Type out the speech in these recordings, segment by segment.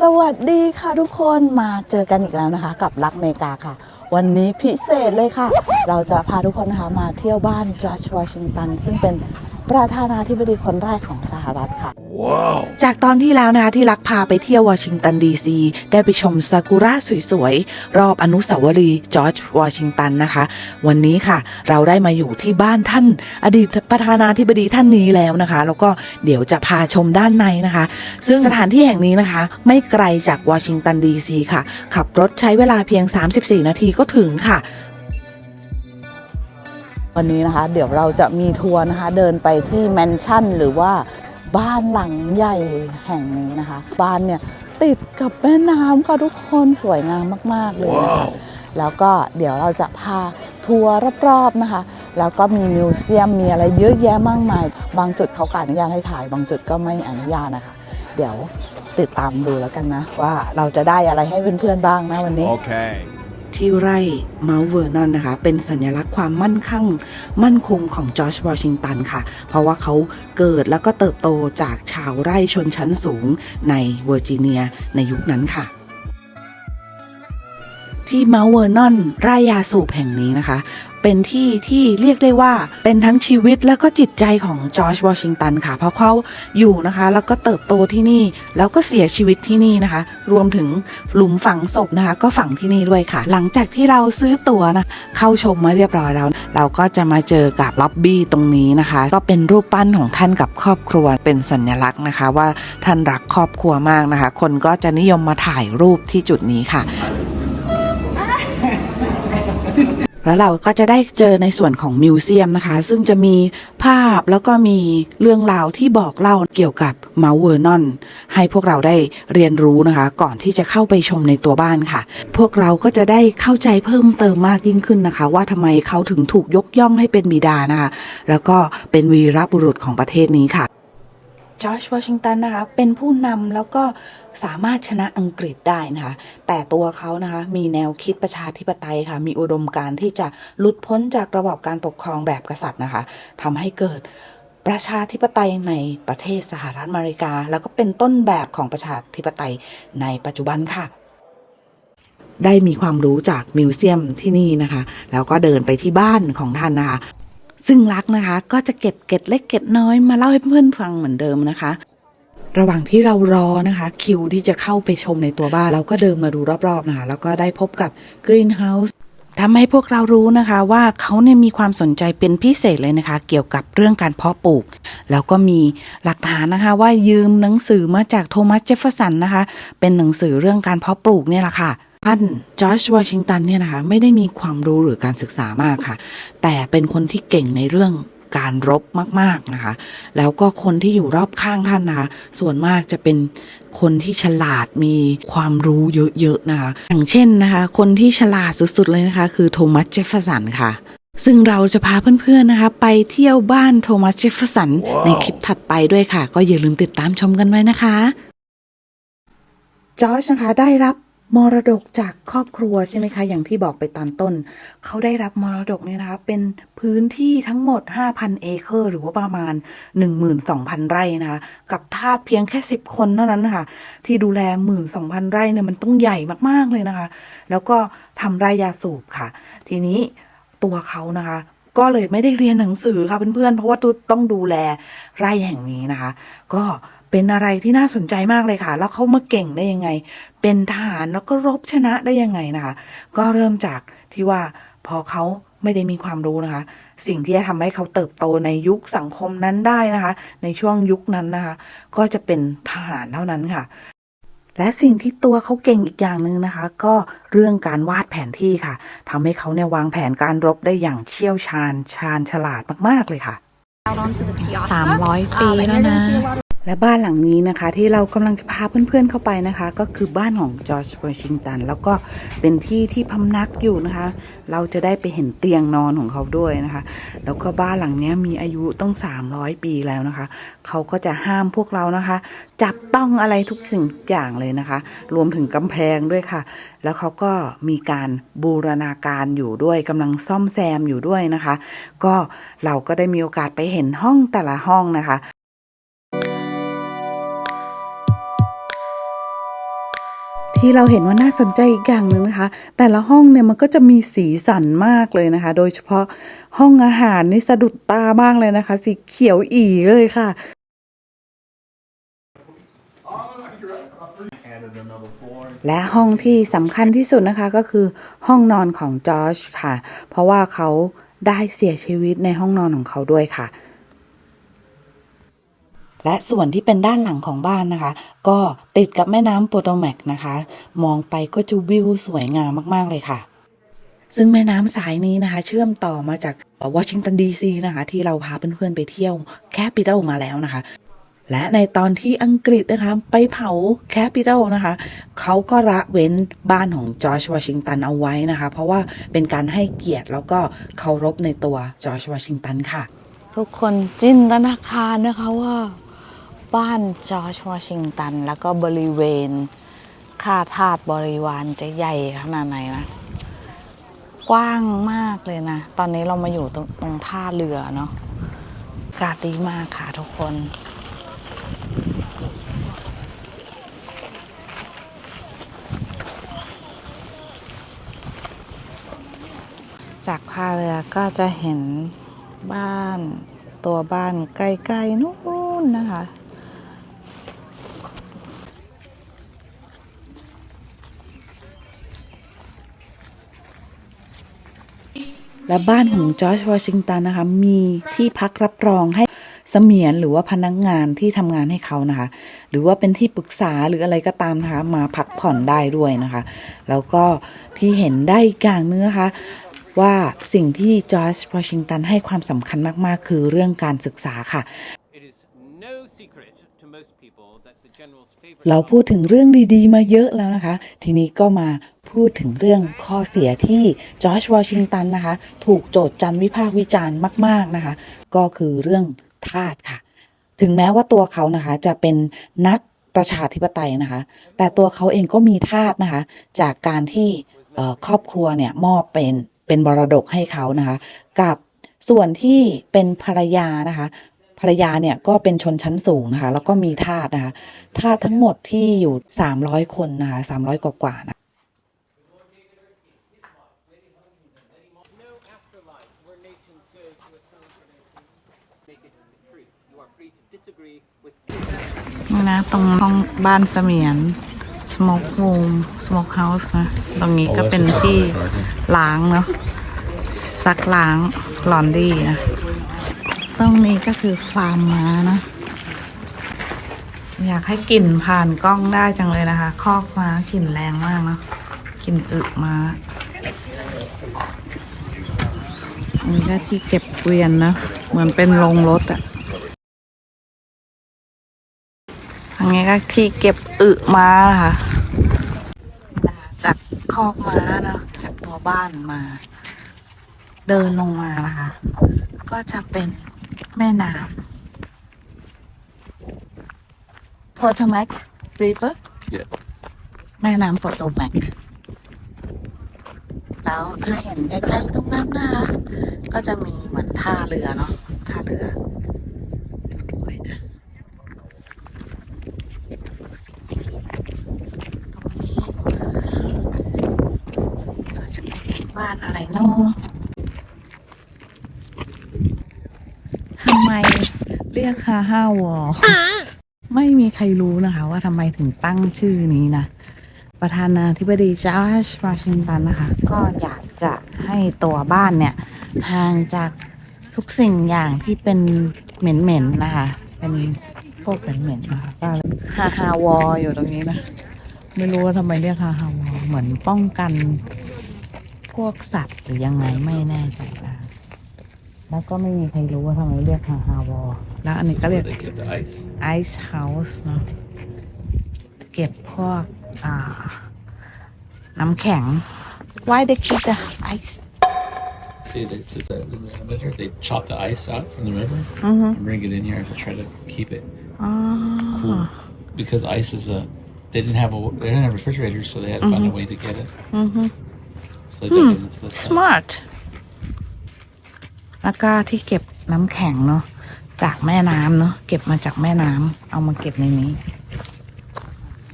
สวัสดีค่ะทุกคนมาเจอกันอีกแล้วนะคะ กับรักเมกาค่ะ วันนี้พิเศษเลยค่ะ เราจะพาทุกคนนะคะมาเที่ยวบ้านจอร์จวอชิงตันซึ่งเป็นประธานาธิบดีคนแรกของสหรัฐค่ะ จากตอนที่แล้วนะคะที่รักพาไปเที่ยววอชิงตันดีซี ได้ไปชมซากุระสวยๆ รอบอนุสาวรีย์จอร์จวอชิงตันนะคะ วันนี้ค่ะ เราได้มาอยู่ที่บ้านท่าน อดีตประธานาธิบดีท่านนี้แล้วนะคะ แล้วก็เดี๋ยวจะพาชมด้านในนะคะ ซึ่งสถานที่แห่งนี้นะคะ ไม่ไกลจากวอชิงตันดีซีค่ะ ขับรถใช้เวลาเพียง 34 นาทีก็ถึงค่ะวันนี้นะคะเดี๋ยวเราจะมีทัวร์นะคะเดินไปที่แมนชั่นหรือว่า บ้านหลังใหญ่แห่งนี้นะคะ บ้านเนี่ยติดกับแม่น้ำค่ะทุกคนสวยงามมาก ๆ เลยนะคะ แล้วก็เดี๋ยวเราจะพาทัวร์รอบๆนะคะ แล้วก็มีมิวเซียมมีอะไรเยอะแยะมากมาย บางจุดเขาก็อนุญาตให้ถ่าย บางจุดก็ไม่อนุญาตนะคะ เดี๋ยวติดตามดูแล้วกันนะ ว่าเราจะได้อะไรให้เพื่อนๆบ้างนะวันนี้ Okay. ที่ไร่เมาส์เวอร์นันนะคะ เป็นสัญลักษณ์ความมั่นคงมั่นคงของจอร์จวอชิงตันค่ะ เพราะว่าเขาเกิดแล้วก็เติบโตจากชาวไร่ชนชั้นสูงในเวอร์จิเนียในยุคนั้นค่ะที่เมาเวอร์นอนไร่ยาสูบแห่งนี้นะคะ เป็นที่ที่เรียกได้ว่าเป็นทั้งชีวิตและก็จิตใจของจอร์จวอชิงตันค่ะ เพราะเขาอยู่นะคะ แล้วก็เติบโตที่นี่ แล้วก็เสียชีวิตที่นี่นะคะ รวมถึงหลุมฝังศพนะคะ ก็ฝังที่นี่ด้วยค่ะ หลังจากที่เราซื้อตั๋วนะเข้าชมมาเรียบร้อยแล้ว เราก็จะมาเจอกับล็อบบี้ตรงนี้นะคะ ก็เป็นรูปปั้นของท่านกับครอบครัวเป็นสัญลักษณ์นะคะ ว่าท่านรักครอบครัวมากนะคะ คนก็จะนิยมมาถ่ายรูปที่จุดนี้ค่ะ แล้วเราก็จะได้เจอในส่วนของมิวเซียมนะคะ ซึ่งจะมีภาพแล้วก็มีเรื่องราวที่บอกเล่าเกี่ยวกับเมาเวอร์นอนให้พวกเราได้เรียนรู้นะคะ ก่อนที่จะเข้าไปชมในตัวบ้านค่ะ พวกเราก็จะได้เข้าใจเพิ่มเติมมากยิ่งขึ้นนะคะ ว่าทำไมเขาถึงถูกยกย่องให้เป็นบิดานะคะ แล้วก็เป็นวีรบุรุษของประเทศนี้ค่ะจอร์จวอชิงตันนะคะเป็นผู้นำแล้วก็ สามารถชนะอังกฤษได้นะคะ แต่ตัวเขานะคะมีแนวคิดประชาธิปไตยค่ะ มีอุดมการณ์ที่จะหลุดพ้นจากระบอบการปกครองแบบกษัตริย์นะคะทำให้เกิดประชาธิปไตยในประเทศสหรัฐอเมริกา แล้วก็เป็นต้นแบบของประชาธิปไตยในปัจจุบันค่ะได้มีความรู้จากมิวเซียมที่นี่นะคะ แล้วก็เดินไปที่บ้านของท่านนะคะ ซึ่งรักนะคะก็จะเก็บเก็ดเล็กเก็ดน้อยมาเล่าให้เพื่อนฟังเหมือนเดิมนะคะ ระหว่างที่เรารอนะคะ คิวที่จะเข้าไปชมในตัวบ้าน เราก็เดินมาดูรอบๆนะคะ แล้วก็ได้พบกับ Green House ทำให้พวกเรารู้นะคะว่าเขาเนี่ยมีความสนใจเป็นพิเศษเลยนะคะ เกี่ยวกับเรื่องการเพาะปลูก แล้วก็มีหลักฐานนะคะ ว่ายืมหนังสือมาจากโทมัสเจฟเฟอร์สันนะคะ เป็นหนังสือเรื่องการเพาะปลูกเนี่ยแหละค่ะท่านจอร์จวอชิงตันเนี่ยนะคะ ไม่ได้มีความรู้หรือการศึกษามากค่ะ แต่เป็นคนที่เก่งในเรื่อง การรบมาก ๆ นะคะ แล้วก็คนที่อยู่รอบข้างท่านนะคะ ส่วนมากจะเป็นคนที่ฉลาดมีความรู้เยอะ ๆ นะคะ อย่างเช่นนะคะ คนที่ฉลาดสุด ๆ เลยนะคะ คือโทมัสเจฟเฟอร์สันค่ะซึ่งเราจะพาเพื่อนๆนะคะ ไปเที่ยวบ้านโทมัสเจฟเฟอร์สันในคลิปถัดไปด้วยค่ะ ก็อย่าลืมติดตามชมกันไว้นะคะ จอร์จนะคะได้รับ มรดกจากครอบครัวใช่ไหมคะ อย่างที่บอกไปตอนต้น เขาได้รับมรดกเนี่ยนะคะเป็นพื้นที่ทั้งหมด 5,000 เอเคอร์ หรือว่าประมาณ 12,000 ไร่นะคะกับทาสเพียงแค่ 10 คนเท่านั้นนะคะที่ดูแล 12,000 ไร่เนี่ยมันต้องใหญ่มากๆเลยนะคะ แล้วก็ทำไร่ยาสูบค่ะ ทีนี้ตัวเขานะคะก็เลยไม่ได้เรียนหนังสือค่ะเพื่อนๆ เพราะว่าต้องดูแลไร่แห่งนี้นะคะ ก็ เป็นอะไรที่น่าสนใจมากเลยค่ะ แล้วเขามาเก่งได้ยังไง เป็นทหารแล้วก็รบชนะได้ยังไงนะคะ ก็เริ่มจากที่ว่าพอเขาไม่ได้มีความรู้นะคะ สิ่งที่จะทำให้เขาเติบโตในยุคสังคมนั้นได้นะคะ ในช่วงยุคนั้นนะคะ ก็จะเป็นทหารเท่านั้นค่ะ และสิ่งที่ตัวเขาเก่งอีกอย่างหนึ่งนะคะ ก็เรื่องการวาดแผนที่ค่ะทำให้เขาเนี่ยวางแผนการรบได้อย่างเชี่ยวชาญชาญฉลาดมากๆเลยค่ะ out onto the piazza. 300 ปี Um, and แล้ว you're นะ และบ้านหลังนี้นะคะ ที่เรากำลังจะพาเพื่อนๆเข้าไปนะคะ ก็คือบ้านของจอร์จวอชิงตันแล้วก็เป็นที่ที่พำนักอยู่นะคะ เราจะได้ไปเห็นเตียงนอนของเขาด้วยนะคะ แล้วก็บ้านหลังนี้มีอายุต้อง 300 ปีแล้วนะคะ เขาก็จะห้ามพวกเรานะคะ จับต้องอะไรทุกสิ่งทุกอย่างเลยนะคะ รวมถึงกำแพงด้วยค่ะ แล้วเขาก็มีการบูรณาการอยู่ด้วยกำลังซ่อมแซมอยู่ด้วยนะคะ ก็เราก็ได้มีโอกาสไปเห็นห้องแต่ละห้องนะคะ ที่เราเห็นว่าน่าสนใจอีกอย่างหนึ่งนะคะ แต่ละห้องเนี่ยมันก็จะมีสีสันมากเลยนะคะ โดยเฉพาะห้องอาหารนี่สะดุดตามากเลยนะคะ สีเขียวอีเลยค่ะ และห้องที่สำคัญที่สุดนะคะก็คือห้องนอนของจอร์จค่ะ เพราะว่าเขาได้เสียชีวิตในห้องนอนของเขาด้วยค่ะ และส่วนที่เป็นด้านหลังของบ้านนะคะ ก็ติดกับแม่น้ำโปโตแมกนะคะ มองไปก็จะวิวสวยงามมากๆเลยค่ะซึ่งแม่น้ำสายนี้นะคะ เชื่อมต่อมาจากวอชิงตันดีซีนะคะ ที่เราพาเพื่อนๆไปเที่ยวแคปิตอลมาแล้วนะคะ และในตอนที่อังกฤษนะคะ ไปเผาแคปิตอลนะคะ เขาก็ละเว้นบ้านของจอร์จวอชิงตันเอาไว้นะคะ เพราะว่าเป็นการให้เกียรติแล้วก็เคารพในตัวจอร์จวอชิงตันค่ะ ทุกคนจินตนาการนะคะว่า บ้านจอร์จวอชิงตัน แล้วก็บริเวณค่าทาสบริวารจะใหญ่ขนาดไหนนะ กว้างมากเลยนะ ตอนนี้เรามาอยู่ตรงตรงท่าเรือเนาะกาดีมากค่ะทุกคนจากท่าเรือก็จะเห็นบ้านตัวบ้านไกลๆนู่นนะคะ และบ้านของจอร์จวอชิงตันนะคะ มีที่พักรับรองให้เสมียนหรือว่าพนักงงานที่ทำงานให้เขานะคะ หรือว่าเป็นที่ปรึกษาหรืออะไรก็ตามนะคะ มาพักผ่อนได้ด้วยนะคะ แล้วก็ที่เห็นได้อีกอย่างนึงนะคะว่าสิ่งที่จอร์จวอชิงตันให้ความสำคัญมาก ๆ คือเรื่องการศึกษาค่ะ It is no secret to most people that the general's favorite เราพูดถึงเรื่องดีๆ มาเยอะแล้วนะคะ ทีนี้ก็มาพูดถึงเรื่องข้อเสียที่จอร์จวอชิงตันนะคะ ถูกโจทย์จันวิพากษ์วิจารณ์มาก ๆนะคะ ก็คือเรื่องทาสค่ะ ถึงแม้ว่าตัวเขานะคะจะเป็นนักประชาธิปไตยนะคะ แต่ตัวเขาเองก็มีทาสนะคะ จากการที่เอ่อครอบครัวเนี่ยมอบเป็นเป็นมรดกให้เขานะคะ กับส่วนที่เป็นภรรยานะคะ ภรรยาเนี่ยก็เป็นชนชั้นสูงนะคะ แล้วก็มีทาสนะคะทาสทั้งหมดที่อยู่ 300 คนนะคะ300 กว่ากว่านะนี่นะตรงห้องบ้านเสมียน smoke room smoke house นะ ตรงนี้ก็เป็นที่ล้างเนาะซักล้างลอนดี้นะ ตรงนี้ก็คือฟาร์มม้านะ อยากให้กลิ่นผ่านกล้องได้จังเลยนะคะ คอกม้ากลิ่นแรงมากเนาะกลิ่นอึม้าอันนี้ก็ที่เก็บเกวียนนะ เหมือนเป็นโรงรถอะอันนี้ก็ที่เก็บอึม้านะคะจากคอกม้าเนาะจากตัวบ้านมา เดินลงมานะคะ ก็จะเป็น แม่น้ำโพโตแมก River Yes. แม่น้ำโพโตแมกแล้วถ้าเห็นใกล้ๆตรงนั้นนะคะก็จะมีเหมือนท่าเรือเนาะท่าเรือสวยนะตรงนี้ก็จะเป็นบ้านอะไรเนาะทำ ไมเรียกฮาห้าวอไม่มีใครรู้นะคะว่าทำไมถึงตั้งชื่อนี้นะ ประธานาธิบดีจอร์จวอชิงตันนะคะ ก็อยากจะให้ตัวบ้านเนี่ยห่างจากทุกสิ่งอย่างที่เป็นเหม็นๆนะคะ เป็นพวกเหม็นๆนะคะก็ฮาฮาวออยู่ตรงนี้นะ ไม่รู้ว่าทำไมเรียกฮาฮาวอเหมือนป้องกันพวกสัตว์หรือยังไงไม่แน่ใจ แล้วก็ไม่มีใครรู้ว่าทำไมเรียกฮาฮาวอแล้วอันนี้ก็เรียก They kept the ice. Ice House เนอะเก็บพวกอ่าน้ำแข็ง Why they keep the ice See, they, so the, in the winter, they chop the ice out from the river อือฮึ and bring it in here to try to keep it อ๋อ cool. Because ice is a, they didn't have a, they didn't have refrigerators, so they had to find a way to get it. อือฮึ So they dug it into the side. smart แล้วก็ที่เก็บน้ำแข็งเนาะจากแม่น้ำเนาะเก็บมาจากแม่น้ำเอามาเก็บในนี้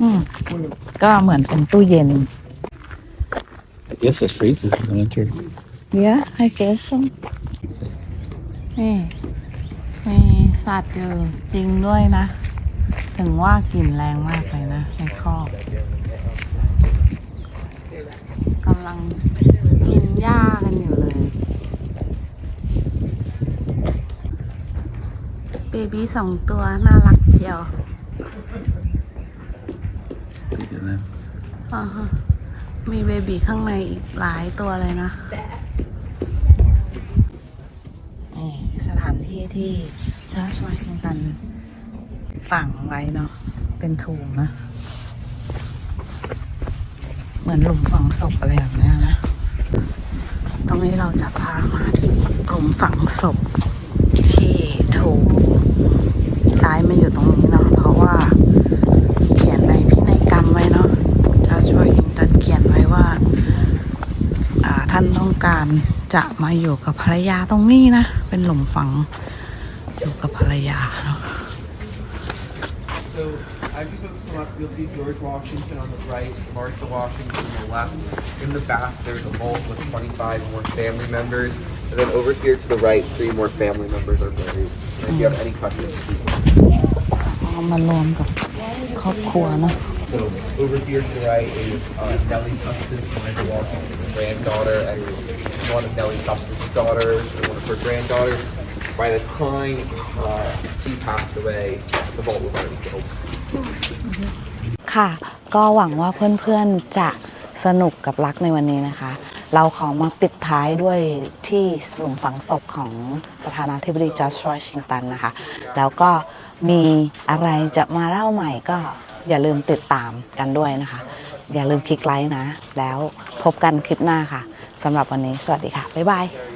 อืมก็เหมือนเป็นตู้เย็น I guess it freezes in the winter. Yeah I guess so นี่มีสัตว์อยู่จริงด้วยนะ ถึงว่ากลิ่นแรงมากเลยนะในคอกกำลังกินหญ้ากันอยู่เลย เบบี้สองตัว น่ารักเชียว Look at them. อ่าฮะมีเบบีข้างในอีกหลายตัวเลยนะ นี่สถานที่ที่ชาร์จวอชิงตันฝังไว้เนาะ เป็นถุงนะ เหมือนหลุมฝังศพอะไรแบบเนี้ยนะ ตรงนี้เราจะพามาที่หลุมฝังศพที่ถูก ย้ายมาอยู่ตรงนี้เนาะเพราะว่าเขียนในพินัยกรรมไว้เนาะจาชัวฮิงตันเขียนไว้ว่าอ่าท่านต้องการจะมาอยู่กับภรรยาตรงนี้นะ เป็นหลุมฝังอยู่กับภรรยาเนาะ So as you folks come up, you'll see George Washington on the right, Martha Washington on the left. In the back, there's a vault with 25 more family members. And then over here to the right, three more family members are buried. And if you have any questions, please. เอามารวมกับครอบครัวนะ So over here to the right is uh, Nellie Custis, Martha Washington's granddaughter, and one of Nellie Custis' daughters, and one of her granddaughters. By the time uh, she passed away, the vault was already filled. ค่ะ ก็หวังว่าเพื่อนๆจะสนุกกับรักในวันนี้นะคะ เราขอมาปิดท้ายด้วยที่สลุมฝังศพของประธานาธิบดีจอร์จวอชิงตันนะคะ แล้วก็มีอะไรจะมาเล่าใหม่ก็อย่าลืมติดตามกันด้วยนะคะ อย่าลืมคลิกไลค์นะ แล้วพบกันคลิปหน้าค่ะสำหรับวันนี้สวัสดีค่ะ บ๊ายบาย